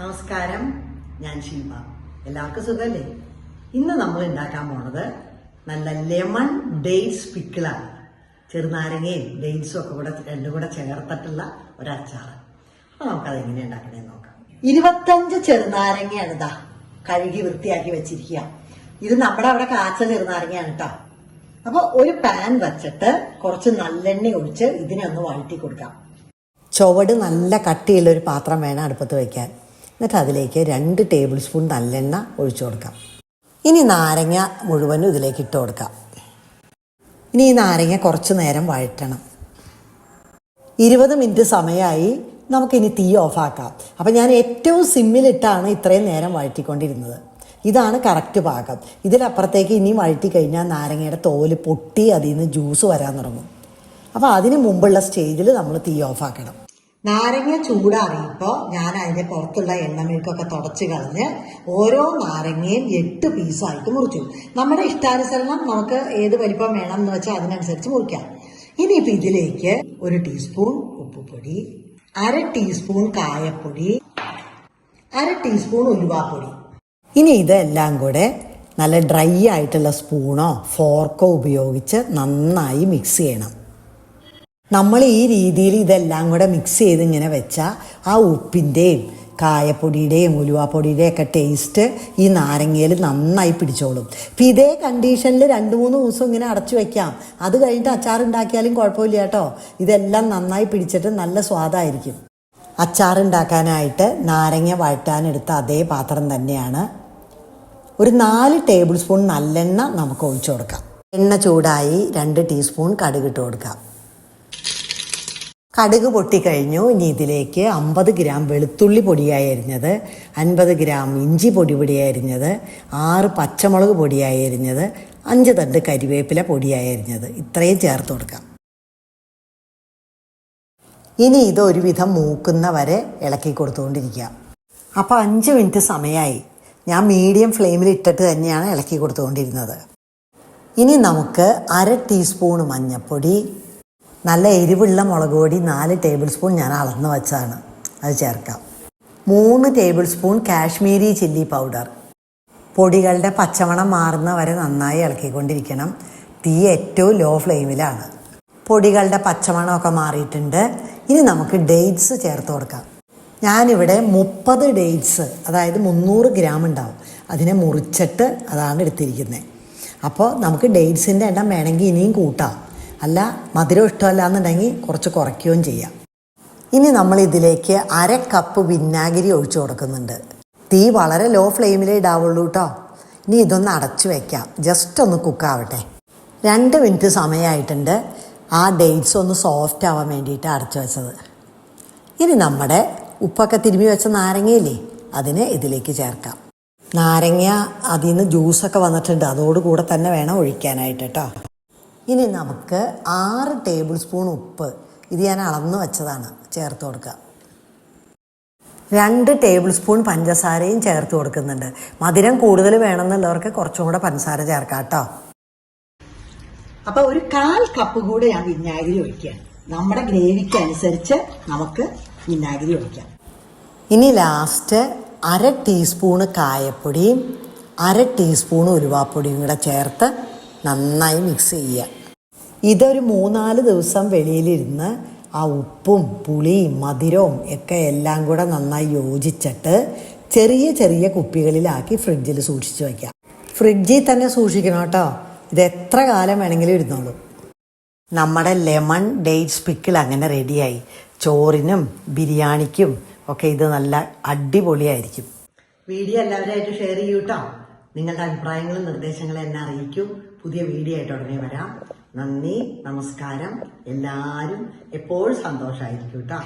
നമസ്കാരം. ഞാൻ ശിൽപ. എല്ലാവർക്കും സുഖമല്ലേ ഇന്ന് നമ്മൾ ഉണ്ടാക്കാൻ പോണത് നല്ല ലെമൺ ഡേറ്റ്സ് പിക്കിളാണ്. ചെറുനാരങ്ങയും ഡേറ്റ്സും ഒക്കെ കൂടെ രണ്ടും കൂടെ ചേർത്തിട്ടുള്ള ഒരു അപ്പൊ നമുക്കത് എങ്ങനെ ഉണ്ടാക്കണേ നോക്കാം. ഇരുപത്തഞ്ച് ചെറുനാരങ്ങയാണ് ഇതാ കഴുകി വൃത്തിയാക്കി വെച്ചിരിക്കുക. ഇത് നമ്മുടെ അവിടെ കാച്ച ചെറുനാരങ്ങയാണ് കേട്ടോ. അപ്പൊ ഒരു പാൻ വെച്ചിട്ട് കുറച്ച് നല്ലെണ്ണ ഒഴിച്ച് ഇതിനെ ഒന്ന് വഴറ്റി കൊടുക്കാം. ചുവട് നല്ല കട്ടിയുള്ള ഒരു പാത്രം വേണം അടുപ്പത്ത് വയ്ക്കാൻ എന്നിട്ട് അതിലേക്ക് രണ്ട് ടേബിൾ സ്പൂൺ നല്ലെണ്ണ ഒഴിച്ചു കൊടുക്കാം. ഇനി നാരങ്ങ മുഴുവനും ഇതിലേക്ക് ഇട്ട് കൊടുക്കാം. ഇനി ഈ നാരങ്ങ കുറച്ച് നേരം വഴറ്റണം. ഇരുപത് മിനിറ്റ് സമയമായി നമുക്കിനി തീ ഓഫാക്കാം. അപ്പം ഞാൻ ഏറ്റവും സിമ്മിലിട്ടാണ് ഇത്രയും നേരം വഴറ്റിക്കൊണ്ടിരുന്നത്. ഇതാണ് കറക്റ്റ് പാകം. ഇതിലപ്പുറത്തേക്ക് ഇനി വഴറ്റി കഴിഞ്ഞാൽ നാരങ്ങയുടെ തോൽ പൊട്ടി അതിൽ നിന്ന് ജ്യൂസ് വരാൻ തുടങ്ങും. അപ്പോൾ അതിന് മുമ്പുള്ള സ്റ്റേജിൽ നമ്മൾ തീ ഓഫാക്കണം. നാരങ്ങ ചൂടാറിയപ്പോൾ ഞാൻ അതിന്റെ പുറത്തുള്ള എണ്ണമെഴുക്കൊക്കെ തുടച്ച് കളഞ്ഞ് ഓരോ നാരങ്ങയും എട്ട് പീസായിട്ട് മുറിച്ചു. നമ്മുടെ ഇഷ്ടാനുസരണം നമുക്ക് ഏത് വലിപ്പം വേണം എന്ന് വെച്ചാൽ അതിനനുസരിച്ച് മുറിക്കാം. ഇനിയിപ്പോൾ ഇതിലേക്ക് ഒരു ടീസ്പൂൺ ഉപ്പുപൊടി അര ടീസ്പൂൺ കായപ്പൊടി അര ടീസ്പൂൺ ഉലുവാപ്പൊടി. ഇനി ഇതെല്ലാം കൂടെ നല്ല ഡ്രൈ ആയിട്ടുള്ള സ്പൂണോ ഫോർക്കോ ഉപയോഗിച്ച് നന്നായി മിക്സ് ചെയ്യണം. നമ്മൾ ഈ രീതിയിൽ ഇതെല്ലാം കൂടെ മിക്സ് ചെയ്ത് ഇങ്ങനെ വെച്ചാൽ ആ ഉപ്പിന്റെയും കായപ്പൊടിയുടെയും ഉലുവാപ്പൊടിയുടെയും ഒക്കെ ടേസ്റ്റ് ഈ നാരങ്ങയിൽ നന്നായി പിടിച്ചോളും. അപ്പം ഇതേ കണ്ടീഷനിൽ രണ്ട് മൂന്ന് ദിവസം ഇങ്ങനെ അടച്ചു വയ്ക്കാം അത് കഴിഞ്ഞിട്ട് അച്ചാർ ഉണ്ടാക്കിയാലും കുഴപ്പമില്ല കേട്ടോ. ഇതെല്ലാം നന്നായി പിടിച്ചിട്ട് നല്ല സ്വാദായിരിക്കും. അച്ചാർ ഉണ്ടാക്കാനായിട്ട് നാരങ്ങ വഴറ്റാനെടുത്ത അതേ പാത്രം തന്നെയാണ്. ഒരു നാല് ടേബിൾ സ്പൂൺ നല്ലെണ്ണ നമുക്ക് ഒഴിച്ചു കൊടുക്കാം. എണ്ണ ചൂടായി രണ്ട് ടീസ്പൂൺ കടുകിട്ട് കൊടുക്കാം. കടുക് പൊട്ടിക്കഴിഞ്ഞു. ഇനി ഇതിലേക്ക് അമ്പത് ഗ്രാം വെളുത്തുള്ളി പൊടിയായി അരിഞ്ഞത്. അൻപത് ഗ്രാം ഇഞ്ചി പൊടി പൊടിയായി അരിഞ്ഞത്. ആറ് പച്ചമുളക് പൊടിയായി അരിഞ്ഞത്. അഞ്ച് തണ്ട് കരിവേപ്പില പൊടിയായി അരിഞ്ഞത്. ഇത്രയും ചേർത്ത് കൊടുക്കാം. ഇനി ഇത് ഒരുവിധം മൂക്കുന്ന വരെ ഇളക്കി കൊടുത്തുകൊണ്ടിരിക്കുക. അപ്പോൾ അഞ്ച് മിനിറ്റ് സമയമായി ഞാൻ മീഡിയം ഫ്ലെയിമിൽ ഇട്ടിട്ട് തന്നെയാണ് ഇളക്കി കൊടുത്തുകൊണ്ടിരുന്നത്. ഇനി നമുക്ക് അര ടീസ്പൂൺ മഞ്ഞൾപ്പൊടി നല്ല എരിവുള്ള മുളക് പൊടി നാല് ടേബിൾ സ്പൂൺ ഞാൻ അളന്ന് വെച്ചതാണ് അത് ചേർക്കാം. മൂന്ന് tablespoon Kashmiri chilli powder പൊടികളുടെ പച്ചമണം മാറുന്ന വരെ നന്നായി ഇളക്കിക്കൊണ്ടിരിക്കണം. തീ ഏറ്റവും ലോ ഫ്ലെയിമിലാണ് പൊടികളുടെ പച്ചമണമൊക്കെ മാറിയിട്ടുണ്ട്. ഇനി നമുക്ക് ഡേറ്റ്സ് ചേർത്ത് കൊടുക്കാം. ഞാനിവിടെ മുപ്പത് ഡേറ്റ്സ് അതായത് മുന്നൂറ് ഗ്രാം ഉണ്ടാവും. അതിനെ മുറിച്ചിട്ട് അതാണ് എടുത്തിരിക്കുന്നത് അപ്പോൾ നമുക്ക് ഡേറ്റ്സിന്റെ എണ്ണം വേണമെങ്കിൽ ഇനിയും കൂട്ടാം. അല്ല മധുരം ഇഷ്ടമല്ല എന്നുണ്ടെങ്കിൽ കുറച്ച് കുറയ്ക്കുകയും ചെയ്യാം. ഇനി നമ്മൾ ഇതിലേക്ക് അര കപ്പ് വിനാഗിരി ഒഴിച്ചു കൊടുക്കുന്നുണ്ട്. തീ വളരെ ലോ ഫ്ലെയിമിലേ ഇടാവുള്ളൂ കേട്ടോ ഇനി ഇതൊന്ന് അടച്ചു വെക്കാം. ജസ്റ്റ് ഒന്ന് കുക്കാവട്ടെ രണ്ട് മിനിറ്റ് സമയമായിട്ടുണ്ട് ആ ഡേറ്റ്സ് ഒന്ന് സോഫ്റ്റ് ആവാൻ വേണ്ടിയിട്ട് അടച്ചു വെച്ചത്. ഇനി നമ്മുടെ ഉപ്പൊക്കെ തിരുമ്മി വെച്ച നാരങ്ങയില്ലേ അതിനെ ഇതിലേക്ക് ചേർക്കാം. നാരങ്ങ അതിൽ നിന്ന് ജ്യൂസൊക്കെ വന്നിട്ടുണ്ട്. അതോടുകൂടെ തന്നെ വേണം ഒഴിക്കാനായിട്ട് കേട്ടോ ഇനി നമുക്ക് ആറ് ടേബിൾ സ്പൂൺ ഉപ്പ്. ഇത് ഞാൻ അളന്ന് വെച്ചതാണ് ചേർത്ത് കൊടുക്കുക. രണ്ട് ടേബിൾ സ്പൂൺ പഞ്ചസാരയും ചേർത്ത് കൊടുക്കുന്നുണ്ട്. മധുരം കൂടുതൽ വേണമെന്നുള്ളവർക്ക് കുറച്ചും കൂടെ പഞ്ചസാര ചേർക്കാം കേട്ടോ. അപ്പൊ ഒരു കാൽ കപ്പ് കൂടെ ഞാൻ വിനാഗിരി ഒഴിക്കാം നമ്മുടെ ഗ്രേവിക്ക് അനുസരിച്ച് നമുക്ക് വിനാഗിരി ഒഴിക്കാം. ഇനി ലാസ്റ്റ് അര ടീസ്പൂണ് കായപ്പൊടിയും അര ടീസ്പൂൺ ഉലുവാപ്പൊടിയും കൂടെ ചേർത്ത് നന്നായി മിക്സ് ചെയ്യുക. ഇതൊരു മൂന്നാൽ ദിവസം വെളിയിലിരുന്ന് ആ ഉപ്പും പുളിയും മധുരവും ഒക്കെ എല്ലാം കൂടെ നന്നായി യോജിച്ചിട്ട് ചെറിയ ചെറിയ കുപ്പികളിലാക്കി ഫ്രിഡ്ജിൽ സൂക്ഷിച്ചു വയ്ക്കാം. ഫ്രിഡ്ജിൽ തന്നെ സൂക്ഷിക്കണം കേട്ടോ. ഇത് എത്ര കാലം വേണമെങ്കിലും ഇരുന്നോളൂ. നമ്മുടെ ലെമൺ ഡേറ്റ്സ് പിക്കിൾ അങ്ങനെ റെഡിയായി. ചോറിനും ബിരിയാണിക്കും ഒക്കെ ഇത് നല്ല അടിപൊളിയായിരിക്കും. വീഡിയോ എല്ലാവരുമായിട്ട് ഷെയർ ചെയ്യൂ കേട്ടോ. നിങ്ങളുടെ അഭിപ്രായങ്ങളും നിർദ്ദേശങ്ങളും എന്നെ അറിയിക്കൂ. പുതിയ വീഡിയോ ആയിട്ട് ഉടനെ വരാം. നന്ദി നമസ്കാരം. എല്ലാവരും എപ്പോഴും സന്തോഷമായിരിക്കും കേട്ടോ